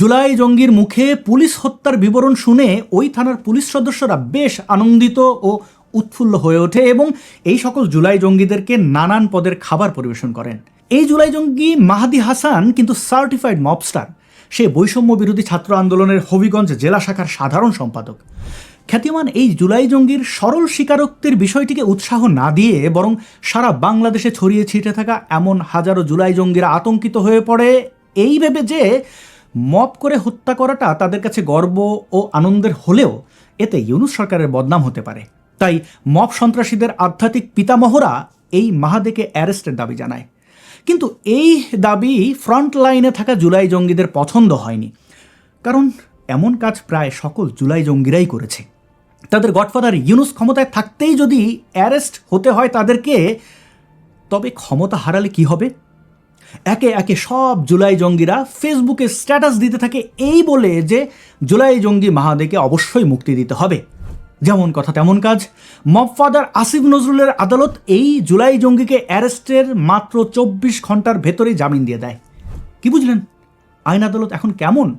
জুলাই জঙ্গির মুখে পুলিশ হত্যার বিবরণ শুনে ওই থানার পুলিশ সদস্যরা বেশ আনন্দিত ও উৎফুল্ল হয়ে ওঠে এবং এই সকল জুলাই জঙ্গিদেরকে নানান পদের খাবার পরিবেশন করেন। এই জুলাই জঙ্গি মাহাদি হাসান কিন্তু সার্টিফাইড মবস্টার সে বৈষম্য বিরোধী ছাত্র আন্দোলনের হবিগঞ্জ জেলা শাখার সাধারণ সম্পাদক। খ্যাতিমান এই জুলাই জঙ্গির সরল স্বীকারোক্তির বিষয়টিকে উৎসাহ না দিয়ে বরং সারা বাংলাদেশে ছড়িয়ে ছিটে থাকা এমন হাজারো জুলাই জঙ্গিরা আতঙ্কিত হয়ে পড়ে। এই ভেবে যে মপ করে হত্যা করাটা তাদের কাছে গর্ব ও আনন্দের হলেও এতে ইউনুস সরকারের বদনাম হতে পারে। তাই মপ সন্ত্রাসীদের আধ্যাত্মিক পিতামহরা এই মাহাদেকে অ্যারেস্টের দাবি জানায়। কিন্তু এই দাবি ফ্রন্ট লাইনে থাকা জুলাই জঙ্গিদের পছন্দ হয়নি। কারণ এমন কাজ প্রায় সকল জুলাই জঙ্গিরাই করেছে। তাদের গডফাদার ইউনুস ক্ষমতায় থাকতেই যদি অ্যারেস্ট হতে হয় তাদেরকে, তবে ক্ষমতা হারালে কি হবে? একে একে সব জুলাই জঙ্গিরা ফেসবুকে স্ট্যাটাস দিতে থাকে এই বলে যে জুলাই জঙ্গি মাহাদেকে অবশ্যই মুক্তি দিতে হবে। যেমন কথা তেমন কাজ। মবফাদার আসিফ নজরুলের আদালত এই জুলাই জঙ্গিকে অ্যারেস্টের মাত্র চব্বিশ ঘণ্টার ভেতরে জামিন দিয়ে দেয়। কি বুঝলেন? আইন আদালত এখন কেমন?